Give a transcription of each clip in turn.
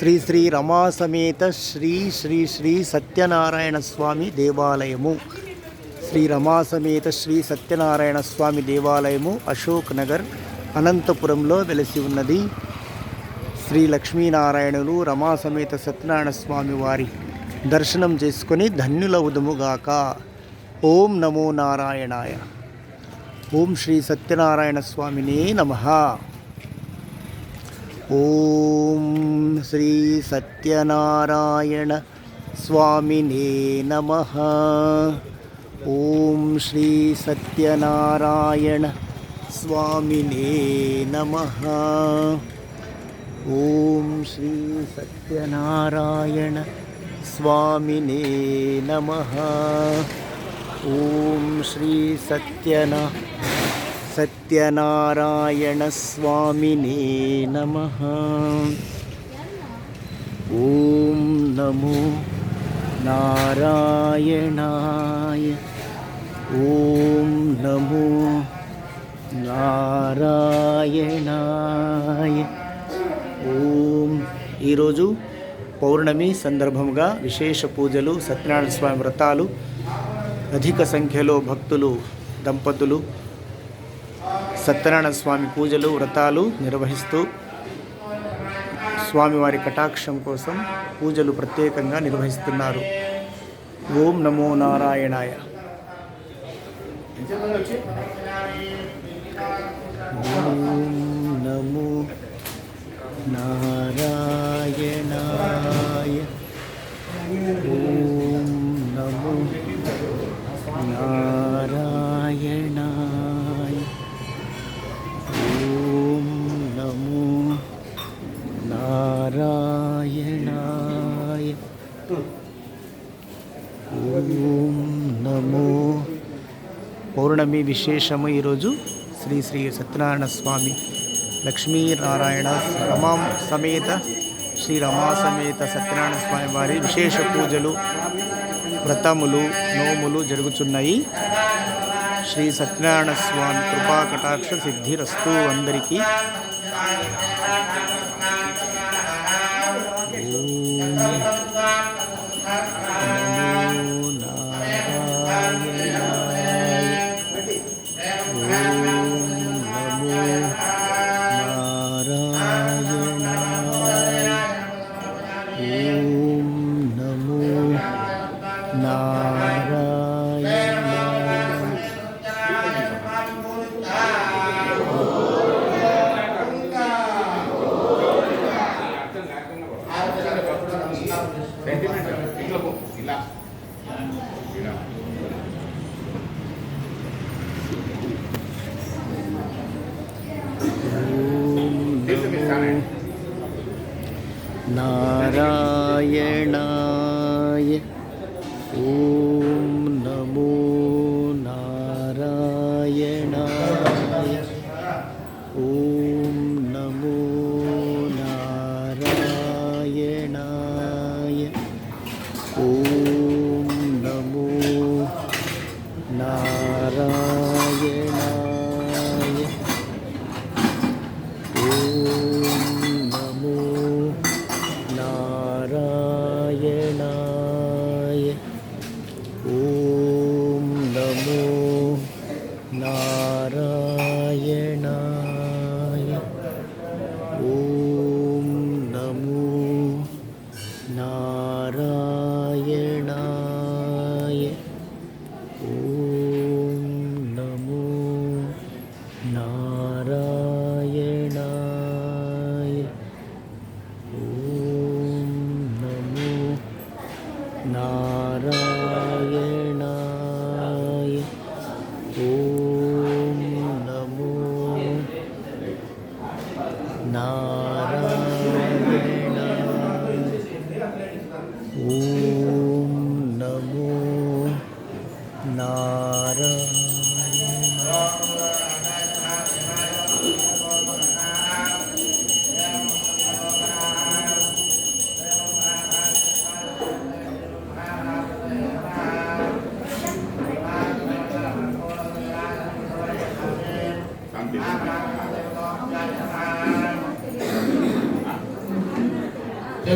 శ్రీ శ్రీ రమా సమేత శ్రీ శ్రీ శ్రీ సత్యనారాయణ స్వామి దేవాలయము. శ్రీ రమా సమేత శ్రీ సత్యనారాయణ స్వామి దేవాలయము అశోక్ నగర్ అనంతపురంలో వెలసి ఉన్నది. శ్రీ లక్ష్మీనారాయణులు రమా సమేత సత్యనారాయణ స్వామి వారి దర్శనం చేసుకొని ధన్యులవుదుముగాక. ఓం నమో నారాయణాయ. ఓం శ్రీ సత్యనారాయణ స్వామినే నమ. ॐ श्रीसत्यनारायणस्वामिने नमः। ॐ श्रीसत्यनारायणस्वामिने नमः। ॐ श्रीसत्यनारायणस्वामिने नमः। ॐ श्रीसत्यना శ్రీ సత్యనారాయణ స్వామినే నమ. నమ ఓం నమో నారాయణాయ. ఓం నమో నారాయణాయ. ఓం. ఈరోజు పౌర్ణమి సందర్భంగా విశేష పూజలు సత్యనారాయణ స్వామి వ్రతాలు అధిక సంఖ్యలో భక్తులు దంపతులు సత్యనారాయణ స్వామి పూజలు వ్రతాలు నిర్వహిస్తూ స్వామివారి కటాక్షం కోసం పూజలు ప్రత్యేకంగా నిర్వహిస్తున్నారు. ఓం నమో నారాయణాయ. ఓం నమో నారాయణాయ. ఓం నమో నారాయణ. పౌర్ణమి విశేషము ఈరోజు శ్రీ శ్రీ సత్యనారాయణ స్వామి లక్ష్మీనారాయణ రమా సమేత శ్రీ రమా సమేత సత్యనారాయణ స్వామి వారి విశేష పూజలు వ్రతములు నోములు జరుగుతున్నాయి శ్రీ సత్యనారాయణ స్వామి కృపా కటాక్ష సిద్ధిరస్తు అందరికీ.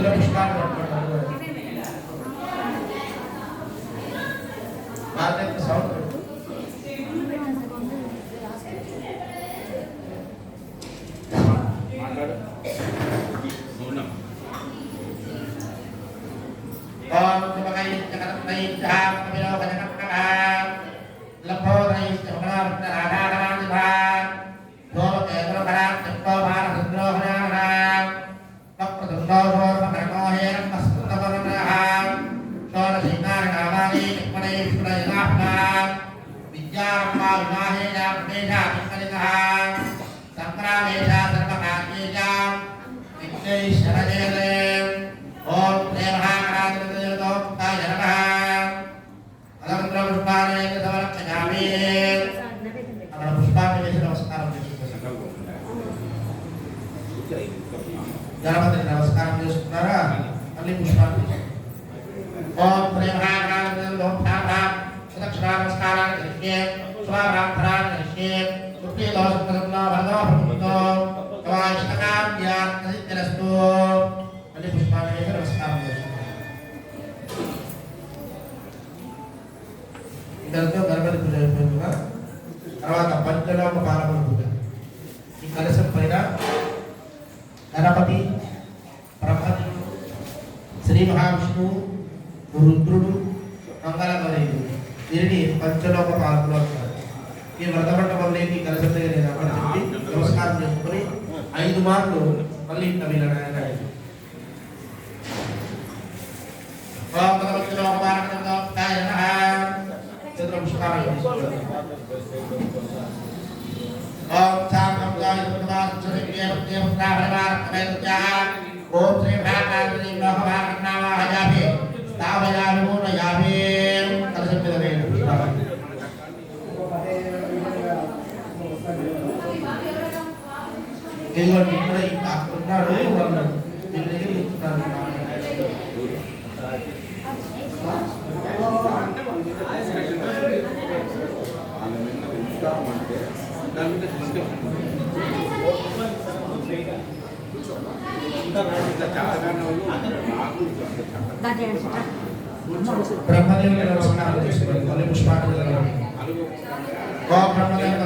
Gracias. గణపతికి నమస్కారం చేసుకున్నారు? మహావిష్ణువు రుద్రుడు మంగళగౌరీయుడు వీరిని పంచలోక పాలకులు అంటారు. ఈ వ్రతమండపంలోకి ఈ కలశం దగ్గర నేను అక్కడ చెప్పి నమస్కారం చేసుకుని ఐదు మార్లు మళ్ళీ ఇంకా వీళ్ళ నాయన ఓం భగవద్గీత పాలకులంగా కాయ నమః చంద్రపుష్పాలు ఓం శాంతం ఓం శ్రీ భాగవతి లోకవాహనావాహయామి స్థావయామి మూలయామి కలిసి పిదవేను ఇదిగోండి ఇక్కడ ఇంకా అక్కడ ఉన్నాడు వాళ్ళు వీళ్ళ దగ్గర కూర్చున్నారు బ్రహ్మదేవుని నమస్కారం చేసుకోండి మళ్ళీ పుష్పాలు ఓం బ్రహ్మదేవ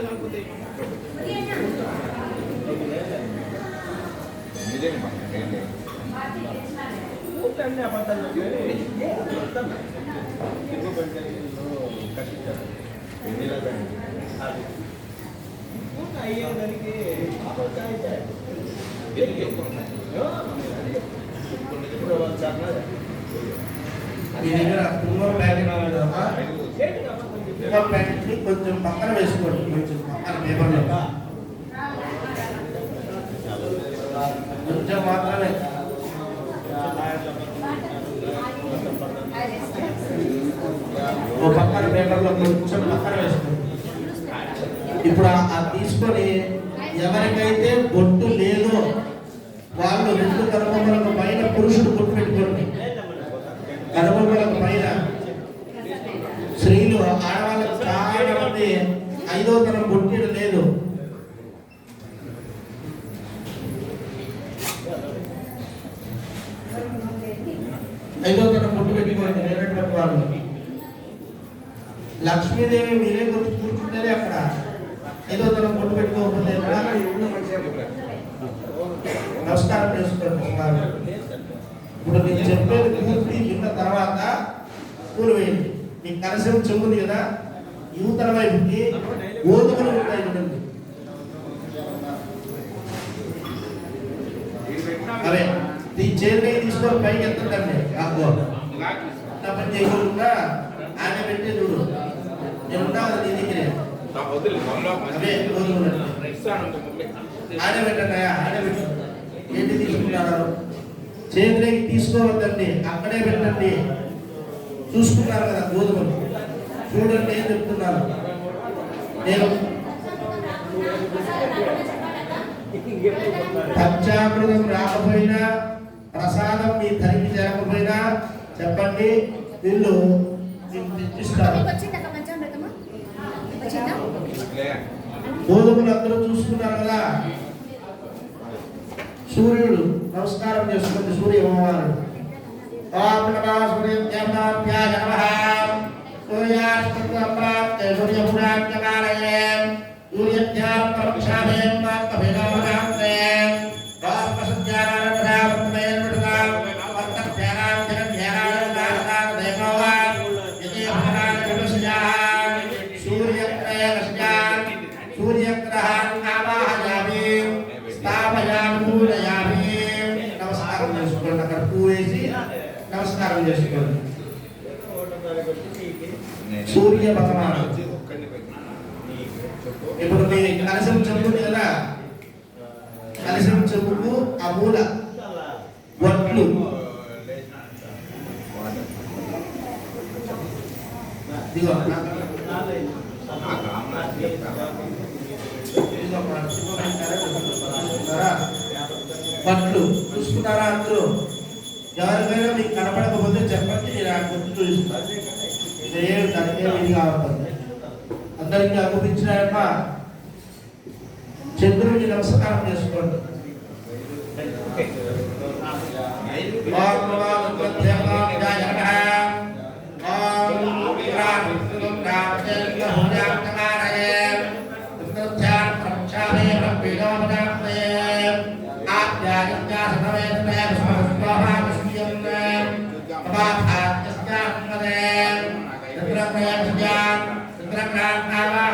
మీ చేత కాకపోతే ఊరికన్నీ అబద్ధాలు చెప్పి ఊరికే అయ్యేదానికి అబద్ధాలు ఇప్పుడు వాళ్ళు చెప్పలేదు మీ దగ్గర కుంకుమ ప్యాకెట్ ఉంది కదా చేతికి అబద్ధం చెప్పి కుంకుమ ప్యాకెట్ ని కొంచెం పక్కన వేసుకోండి. కొంచెం పక్కన పేపర్లో కొంచెం మాత్రమే. ఓ పక్కన పేపర్లో కొంచెం పక్కన వేసుకోండి. ఇప్పుడు ఆ- తీసుకొని ఎవరికైతే బొట్టు లేదో వాళ్ళు రెండు కర్మములను పైన పురుషుడు బొట్టు పెట్టుకోండి కనుబొమ్మలకు పైన స్త్రీలు ఆడవాళ్ళకు చాలా మంది ఐదో తరం బొట్టిడు లేదు ఐదో తరం బొట్టు పెట్టుకోండి లేనటువంటి వాళ్ళు లక్ష్మీదేవి మీరే గుర్తు కూర్చుంటేనే అక్కడ ఐదో తరం బొట్టు పెట్టుకోకపోతే ఎక్కడ? నమస్కారం చేసుకోండి ఒకసారి. ఇప్పుడు నేను చెప్పేది పూర్తి విన్న తర్వాత పూలు వేయండి మీకు కలసం చెంబుది కదా యువతల వైపుకి ఓదుకుని ఉంటాయి చూడండి. అరే నీ చేతిని తీసుకొని పైకి ఎత్తండి ఆకు నా పని చేయకుండా ఆయన పెట్టే చూడు. నేను ఉన్నా కదా నీ దగ్గరే. ఆయన పెట్టండి ఆయన పెట్టు. ఏంటి తీసుకుంటారు? చేతిలోకి తీసుకోవద్దండి అక్కడే పెట్టండి. చూసుకున్నారు కదా గోధుమలు. చూడండి ఏం చెప్తున్నారు? నేను పంచామృతం రాకపోయినా ప్రసాదం మీ తరిగి జరగకపోయినా చెప్పండి వీళ్ళు తెచ్చిస్తారు గోధుమలు అందరూ చూసుకున్నారు కదా. సూర్యుడు నమస్కారం చేసుకుంటే సూర్య భగవానుడు. ఓం నమః సూర్యదేవతాభ్యాయ నమః సూర్యాస్తమప్రాప్తే సూర్యపురాజ్ఞకారయే సూర్యధ్యాం నమస్కారం చేసుకోండి సూర్య భగవాను. ఇప్పుడు మీ కలశం చెంబుని కదా. కలశం చెంబుకు ఆ మూల వడ్లు ఇదిగో ఇదిగో మన శుభ్రమైన చూస్తున్నారా? వడ్లు చూసుకున్నారా అందరూ ఎవరికైనా మీకు కనపడకపోతే చెప్పండి నేను ఆ గుర్తు చూపిస్తాను దానికి ఏమి ఇది కావాలి అందరికీ అగుపించినాయమ్మ చంద్రుడికి నమస్కారం చేసుకోండి.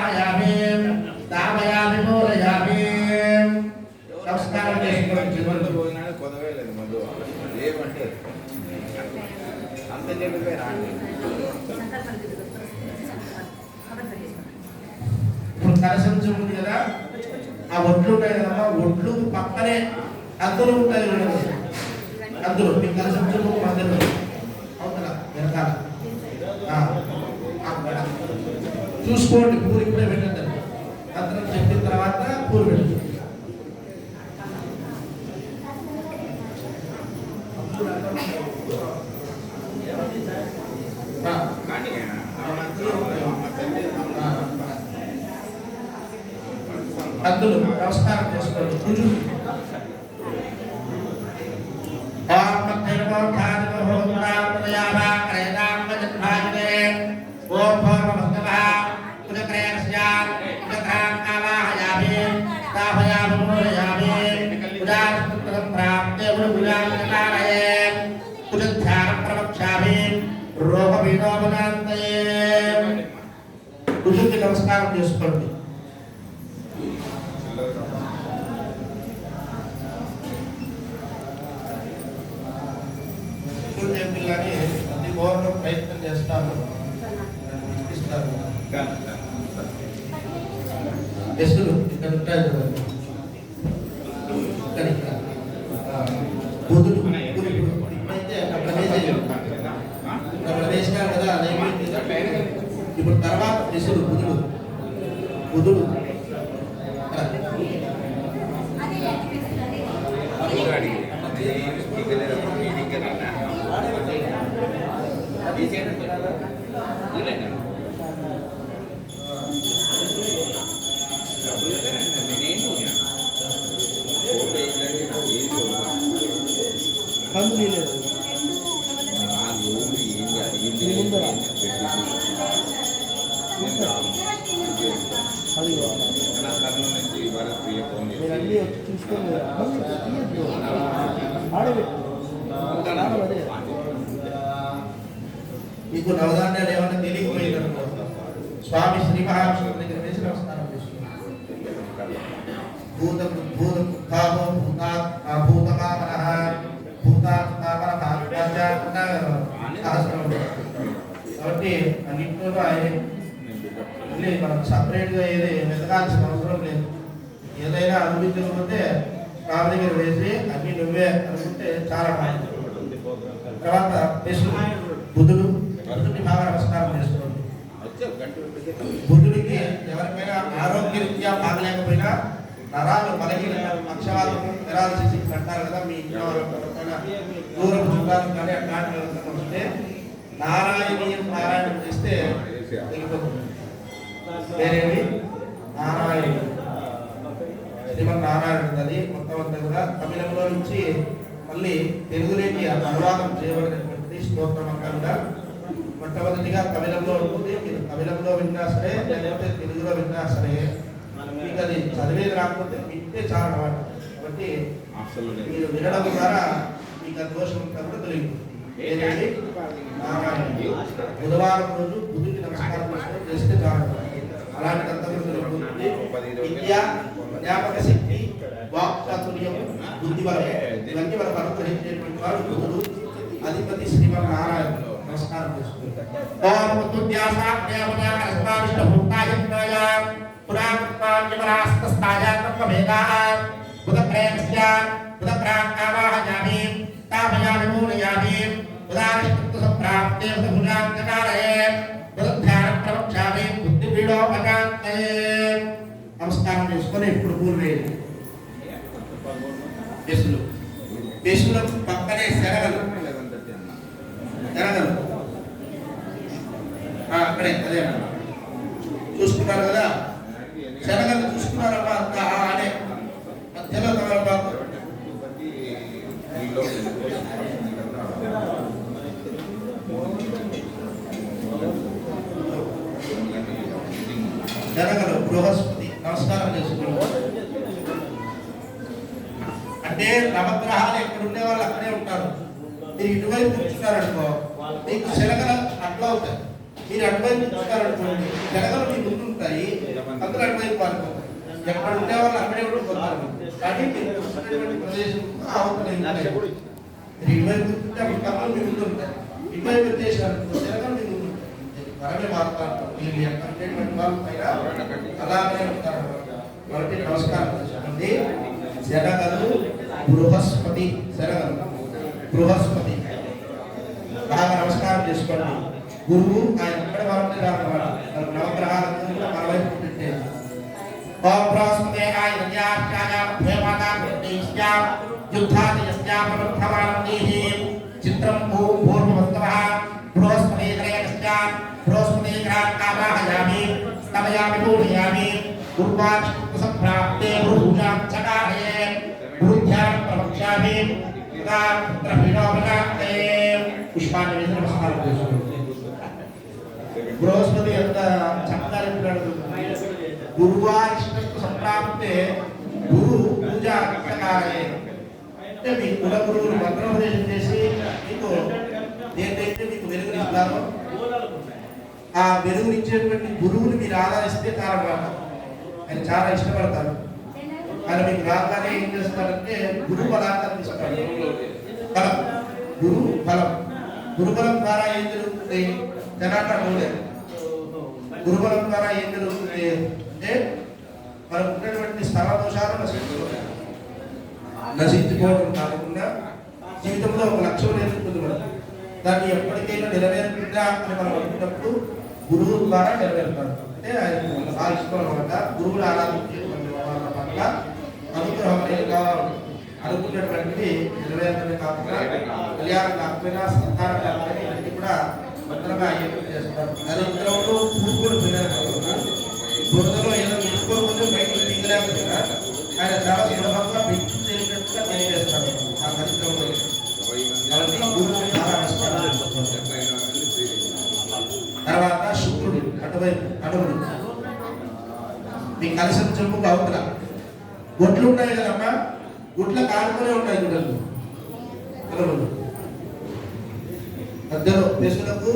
రుద్రకాంతావాహయామి దామయామి మూలయామి. నమస్కారం చేసుకోండి. చివరి అంత చెప్పిపోయి ఇప్పుడు కలశం ఉంది కదా ఆ ఒడ్లు ఉంటాయి కదమ్మా ఒడ్లు పక్కనే అందులో ఉంటాయి అద్దరు మీకు మీ మధ్యలో అవుతుందా వెనకాల ఆ, అక్కడ. చూసుకోండి పూలు ఇప్పుడే పెట్టండి. మంత్రం చెప్పిన తర్వాత ఆ. అందులో నమస్కారం చేసుకోండి. చేసుకోండి కందు భూత భూత భూతాభో భూతా భూతకామన భూతాత్మామన భాగ్యాచ కాబట్టి అన్నింటిలో మళ్ళీ మనం సపరేట్గా ఏది వెతకాల్సిన అవసరం లేదు. ఏదైనా అనుభవించకపోతే రామ దగ్గర వేసి అన్ని నువ్వే అనుకుంటే చాలా బాగుంది. తర్వాత విష్ణు. బుధుడు. బుధుడిని బాగా నమస్కారం చేసుకోండి. బుధుడికి ఎవరికైనా ఆరోగ్యరీత్యా బాగలేకపోయినా నరాలు బలహీన పక్షవాతం చేసి అంటారు కదా మీ ఇంట్లో దూరం చూడాలి కానీ అట్లాంటి వస్తే నారాయణీయం పారాయణం చేస్తే వెళ్ళిపోతుంది. వేరేవి నారాయణ శ్రీమన్ నారాయణ అది మొత్తం అంతా కూడా. తమిళంలో నుంచి మళ్ళీ తెలుగులోకి అనువాదం చేయబడినటువంటి స్తోత్రం అంతా కూడా మొట్టమొదటిగా తమిళంలో ఉంటుంది. మీరు తమిళంలో విన్నా సరే లేకపోతే తెలుగులో విన్నా సరే మీకు అది చదివేది రాకపోతే వింటే చాలా అన్నమాట కాబట్టి మీరు వినడం ద్వారా మీకు ఆ దోషం అంతా కూడా తొలగిపోతుంది ఏదండి నారాయణ బుధవారం రోజు బుధుడికి నమస్కారం చేసుకొని చేస్తే చాలు అలాంటి అంతా కూడా తొలగిపోతుంది విద్య జ్ఞాపక శక్తి వాక్ చాతుర్యం బుద్ధి బలం ఇవన్నీ మనకు అనుగ్రహించేటువంటి వాడు బుధుడు అధిపతి శ్రీమన్ నారాయణ నమస్కారం చేసుకుంటారు ఓం తుద్యాసాజ్ఞాపనాస్మావిష్టభూతాయ పురాకృత్వాన్యమనాస్తస్తాయ తత్వభేదాః బుధప్రేమస్య బుధప్రాక్కావాహయామి తామయామి మూలయామి ఉదారిష్టత్వ సంప్రాప్తే బుధభుజాంతకాలయే బుధధ్యాన ప్రవక్ష్యామి బుద్ధిపీడోపకాంతయే నమస్కారం చేసుకొని ఇప్పుడు పూలు వేయండి బెసులు బెసుల పక్కనే శరగలు శరగలు ఆ, అక్కడే అదే అన్న. చూసుకున్నారు కదా జనగలు చూసుకున్నారమ్మా అంత అనే మధ్యలో తమలపాకు జనగలు బృహస్పతి నమస్కారం చేసుకున్నాం అంటే నవగ్రహాలు ఎక్కడ ఉండే వాళ్ళు అక్కడే ఉంటారు. మీరు ఇటువైపు కూర్చున్నారనుకో మీకు శనగలు మీరు అటువైపు చూస్తారనుకోండి శనగలు మీ ముందు ఉంటాయి అందరూ అటువైపు పారిపోతాయి. ఎక్కడ ఉండే వాళ్ళు అక్కడే పోతారు. కానీ మీరు చూస్తున్నటువంటి ప్రదేశం మీరు ఇటువైపు చూస్తుంటే అప్పుడు కథలు మీ ముందు ఉంటాయి. ఇటువైపు వచ్చేసారనుకో శనగలు మీ ముందు ఉంటాయి. మనమే మారుతారు మీరు ఎక్కడ ఉండేటువంటి వాళ్ళు పైన అలాగే ఉంటారు. కాబట్టి నమస్కారం చెప్పండి శనగలు బృహస్పతి శనగలు బృహస్పతి. బాగా నమస్కారం చేసుకోండి. గురువు ఆయన ఎక్కడ వాళ్ళకి రానమాట నవగ్రహాలకు కూడా మన వైపు పెట్టే ఓం బృహస్పతి ఆయ విద్యాఖ్యాయ భేమాదా ప్రతిష్ఠా యుద్ధాది యస్యా ప్రవర్ధమానం దేహి చిత్రం ఓం పూర్వవస్తవ బృహస్పతి గ్రహస్య బృహస్పతి గ్రహాన్ ఆవాహయామి స్తమయామి పూజయామి గురువాచ సంప్రాప్తే గురుభూజాం చకారయే గురుధ్యాన ప్రవక్ష్యామి తదా పుత్రపీడోపకాంతే పుష్పాన్ని వేసి నమస్కారం చేసుకోండి బృహస్పతి యొక్క చక్కగా గురువారిష్టకు సంప్రాప్తే గురు పూజ అంటే మీ కుల గురువులు మంత్రోపదేశం చేసి మీకు ఏదైతే మీకు వెలుగునిస్తారో ఆ వెలుగునిచ్చేటువంటి గురువుని మీరు ఆదరిస్తే కారణమాట ఆయన చాలా ఇష్టపడతారు. ఆయన మీకు రాగానే ఏం చేస్తారంటే గురు బలాన్ని అందిస్తాడు బలం గురు బలం గురుబలం ద్వారా ఏం జరుగుతుంది? జనాట లేదు గురుబలం ద్వారా ఏం జరుగుతుంది? అంటే మనకు ఉన్నటువంటి స్థల దోషాలు నశించుకోవాలి నశించుకోవడం కాకుండా జీవితంలో ఒక లక్ష్యం నేర్చుకుంటుంది మనం దాన్ని ఎప్పటికైనా నెరవేరుతుందా అని మనం అనుకున్నప్పుడు గురువు ద్వారా నెరవేరుతాడు. అంటే ఆయన సాధించుకోవడం వల్ల అనమాట గురువులు ఆరాధించే వాళ్ళ పట్ల అనుగ్రహం అనేది అనుకున్నటువంటిది నెరవేరుతుంది కాకుండా కళ్యాణం కాకపోయినా సంతానం కాకపోయినా ఇవన్నీ కూడా భద్రంగా చేస్తారు. బురదలో ఏదో నిలుపుకోకుండా బయటకు దిగలేకపోయినా ఆయన చాలా సులభంగా తెలియజేస్తాడు ఆ కాబట్టి గురువుని తర్వాత శుక్రుడు అటువైపు అడుగుడు మీకు కలిసిన చెంపు అవతల గొడ్లు ఉంటాయి కదమ్మా? గుడ్ల కాడుకునే ఉంటాయి గుడ్డలు అడుగుడు మధ్యలో పెసులకు